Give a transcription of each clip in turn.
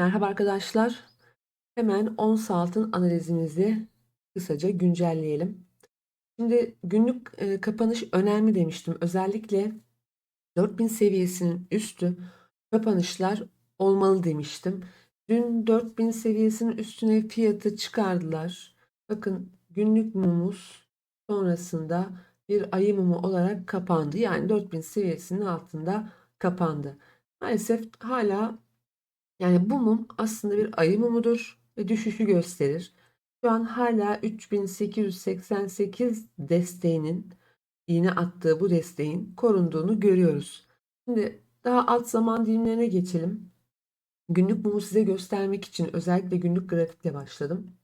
Merhaba arkadaşlar. Hemen ons altın analizimizi kısaca güncelleyelim. Şimdi günlük e, kapanış önemli demiştim. Özellikle 4000 seviyesinin üstü kapanışlar olmalı demiştim. Dün 4000 seviyesinin üstüne fiyatı çıkardılar. Bakın günlük mumumuz sonrasında bir ayı mumu olarak kapandı. Yani 4000 seviyesinin altında kapandı. Maalesef hala yani bu mum aslında bir ayı mumudur ve düşüşü gösterir. Şu an hala 3888 desteğinin iğne attığı bu desteğin korunduğunu görüyoruz. Şimdi daha alt zaman dilimlerine geçelim. Günlük mumu size göstermek için özellikle günlük grafikle başladım.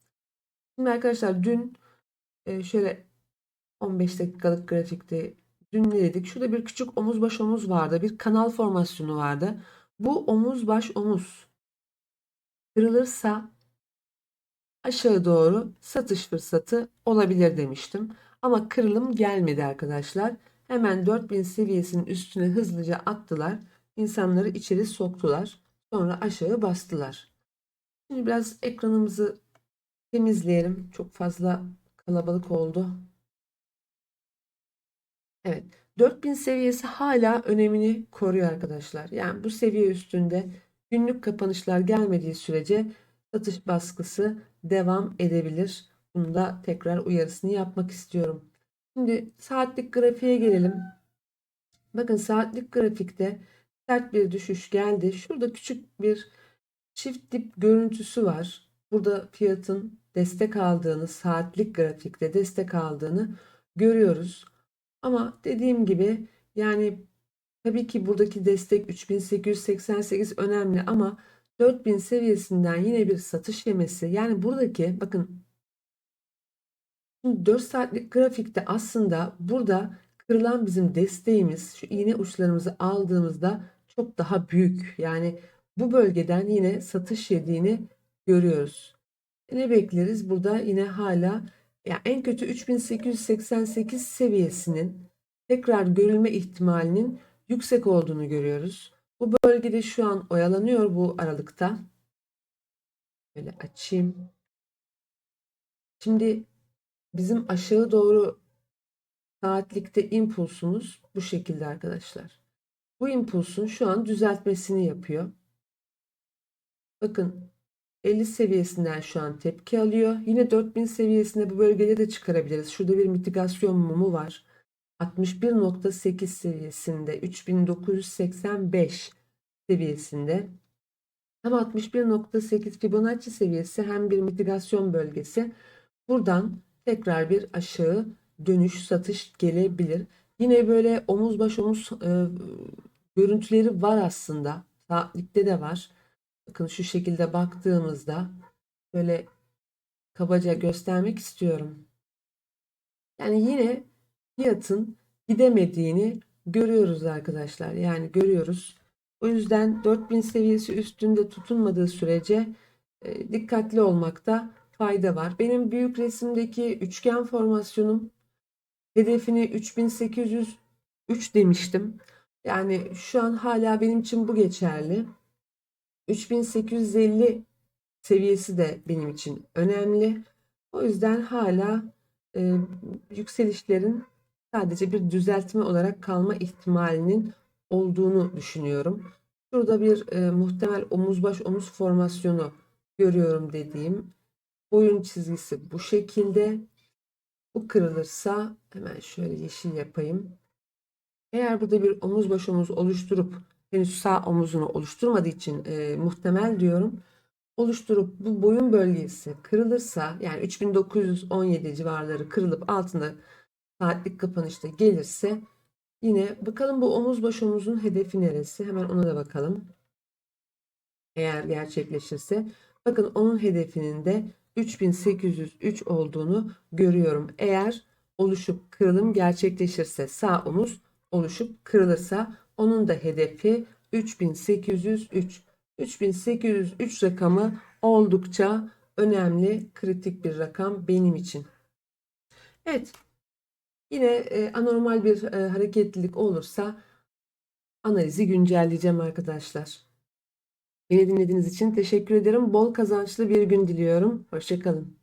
Şimdi arkadaşlar dün e, şöyle 15 dakikalık grafikte dün ne dedik? Şurada bir küçük omuz baş omuz vardı. Bir kanal formasyonu vardı. Bu omuz baş omuz kırılırsa aşağı doğru satış fırsatı olabilir demiştim. Ama kırılım gelmedi arkadaşlar. Hemen 4000 seviyesinin üstüne hızlıca attılar. İnsanları içeri soktular. Sonra aşağı bastılar. Şimdi biraz ekranımızı temizleyelim. Çok fazla kalabalık oldu. Evet. 4000 seviyesi hala önemini koruyor arkadaşlar. Yani bu seviye üstünde günlük kapanışlar gelmediği sürece satış baskısı devam edebilir. Bunu da tekrar uyarısını yapmak istiyorum. Şimdi saatlik grafiğe gelelim. Bakın saatlik grafikte sert bir düşüş geldi. Şurada küçük bir çift dip görüntüsü var. Burada fiyatın destek aldığını, saatlik grafikte destek aldığını görüyoruz. Ama dediğim gibi yani tabii ki buradaki destek 3888 önemli ama 4000 seviyesinden yine bir satış yemesi. Yani buradaki bakın 4 saatlik grafikte aslında burada kırılan bizim desteğimiz şu iğne uçlarımızı aldığımızda çok daha büyük. Yani bu bölgeden yine satış yediğini görüyoruz. E ne bekleriz? Burada yine hala ya en kötü 3888 seviyesinin tekrar görülme ihtimalinin yüksek olduğunu görüyoruz. Bu bölgede şu an oyalanıyor bu aralıkta. Böyle açayım. Şimdi bizim aşağı doğru saatlikte impulsumuz bu şekilde arkadaşlar. Bu impulsun şu an düzeltmesini yapıyor. Bakın 50 seviyesinden şu an tepki alıyor. Yine 4000 seviyesinde bu bölgede de çıkarabiliriz. Şurada bir mitigasyon mumu var. 61.8 seviyesinde 3985 seviyesinde hem 61.8 Fibonacci seviyesi hem bir mitigasyon bölgesi. Buradan tekrar bir aşağı dönüş satış gelebilir. Yine böyle omuz baş omuz e, görüntüleri var aslında. Saatlikte de var. Bakın şu şekilde baktığımızda böyle kabaca göstermek istiyorum. Yani yine fiyatın gidemediğini görüyoruz arkadaşlar. Yani görüyoruz. O yüzden 4000 seviyesi üstünde tutunmadığı sürece e, dikkatli olmakta fayda var. Benim büyük resimdeki üçgen formasyonum hedefini 3803 demiştim. Yani şu an hala benim için bu geçerli. 3850 seviyesi de benim için önemli. O yüzden hala e, yükselişlerin sadece bir düzeltme olarak kalma ihtimalinin olduğunu düşünüyorum. Şurada bir e, muhtemel omuz baş omuz formasyonu görüyorum dediğim boyun çizgisi bu şekilde. Bu kırılırsa hemen şöyle yeşil yapayım. Eğer burada bir omuz baş omuz oluşturup henüz sağ omuzunu oluşturmadığı için e, muhtemel diyorum. Oluşturup bu boyun bölgesi kırılırsa yani 3917 civarları kırılıp altında saatlik kapanışta gelirse yine bakalım bu omuz baş omuzun hedefi neresi? Hemen ona da bakalım. Eğer gerçekleşirse bakın onun hedefinin de 3803 olduğunu görüyorum. Eğer oluşup kırılım gerçekleşirse sağ omuz oluşup kırılırsa onun da hedefi 3803. 3803 rakamı oldukça önemli, kritik bir rakam benim için. Evet. Yine e, anormal bir e, hareketlilik olursa analizi güncelleyeceğim arkadaşlar. Beni dinlediğiniz için teşekkür ederim. Bol kazançlı bir gün diliyorum. Hoşça kalın.